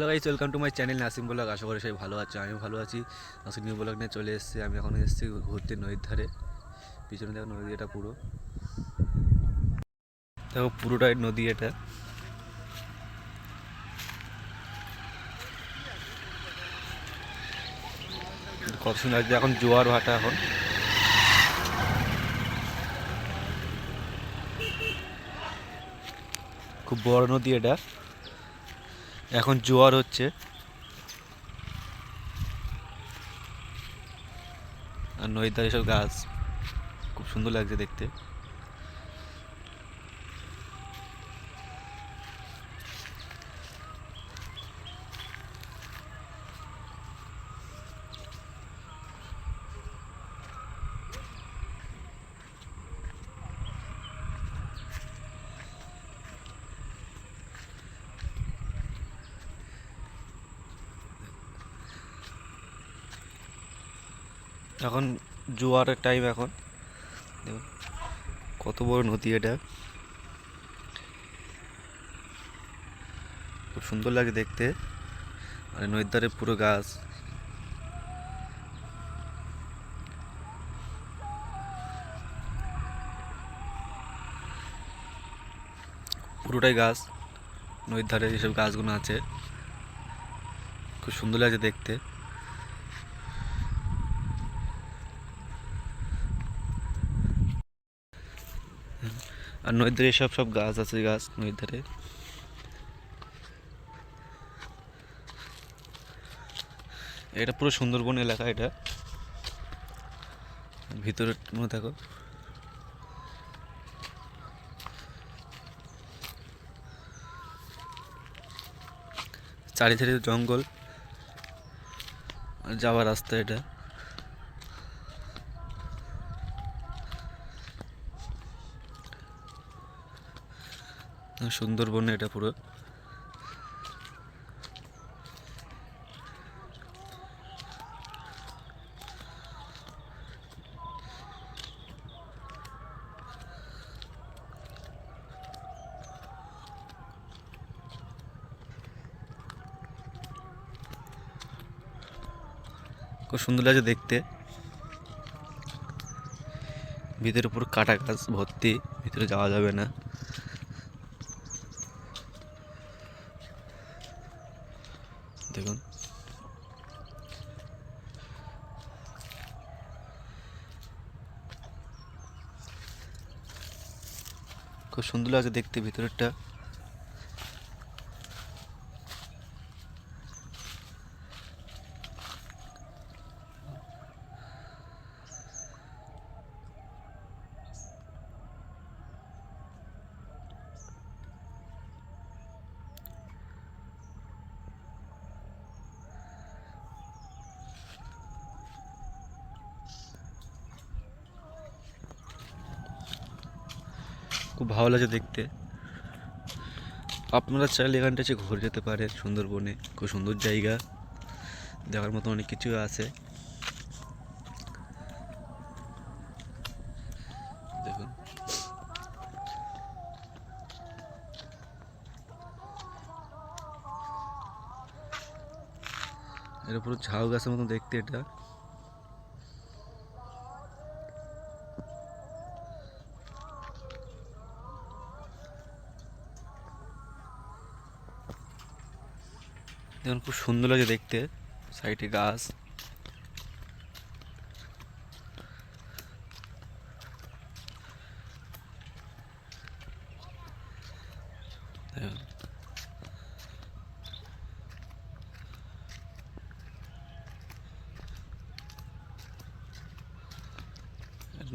Hello guys welcome to my channel Nasim vlog আশা করি সবাই ভালো আছে আমি ভালো আছি। নাসিম নিউ ব্লগ নিয়ে চলে এসেছি। আমি এখন এসেছি ঘুরতে নদীর ধারে। পিছনে দেখো নদী এটা পুরো। দেখো পুরোটাই নদী এটা। কত সুন্দর লাগছে, এখন জোয়ার ভাটা এখন। খুব বড় নদী এটা। এখন জোয়ার হচ্ছে। আর নদীর ধারে সব গাছ। খুব সুন্দর লাগছে দেখতে। এখন জোয়ারের টাইম এখন। কত বড় নদী এটা। খুব সুন্দর লাগে দেখতে। আর নদীর ধারে পুরো গাছ। পুরোটাই গাছ। নদীর ধারে যেসব গাছগুলো আছে। খুব সুন্দর লাগছে দেখতে। আর নদীর ধারে সব সব গাছ আছে গাছ নদীর ধারে এটা পুরো সুন্দরবন এলাকা এটা। ভিতরে মনে থাকো চারিধারে জঙ্গল। যাওয়ার রাস্তা এটা। সুন্দরবন এটা পুরো। খুব সুন্দর লাগছে দেখতে। ভিতরে পুরো কাটা গাছ ভর্তি, ভিতরে যাওয়া যাবে না। দেখুন। খুব সুন্দর লাগছে দেখতে ভিতরেরটা। খুব ভালো লাগছে দেখতে। আপনারা চাইলে এখানটা এসে ঘুরে যেতে পারেন সুন্দরবনে। খুব সুন্দর জায়গা। দেখার মতো অনেক কিছু আছে। দেখুন। এটা পুরো ঝাউ গাছের মতো দেখতে এটা। দেখুন খুব সুন্দর লাগে দেখতে সাইডে গাছ।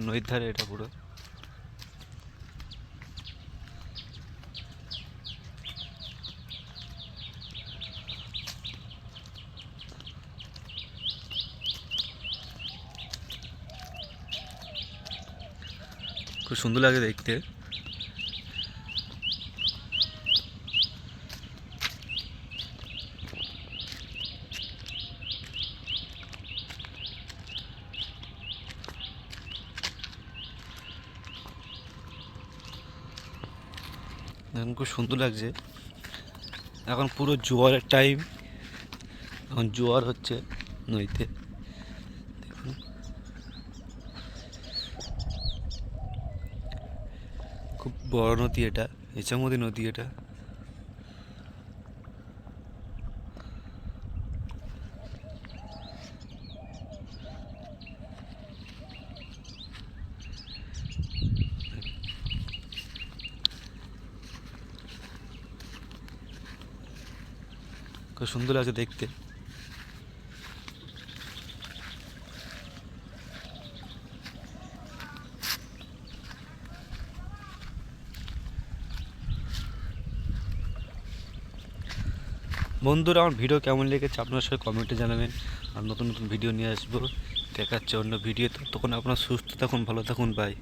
নদীর ধারে এটা পুরো খুব সুন্দর লাগে দেখতে। খুব সুন্দর লাগছে। এখন পুরো জোয়ারের টাইম এখন জোয়ার হচ্ছে নদীতে দেখুন খুব বড় নদী এটা ইচ্ছামতি নদী এটা। খুব সুন্দর আছে দেখতে। বন্ধুরা, আমার ভিডিও কেমন লেগেছে আপনার সবাই কমেন্টে জানাবেন। আর নতুন নতুন ভিডিও নিয়ে আসব। দেখাচ্ছে অন্য ভিডিও তখন আপনার সুস্থ থাকুন, ভালো থাকুন বাই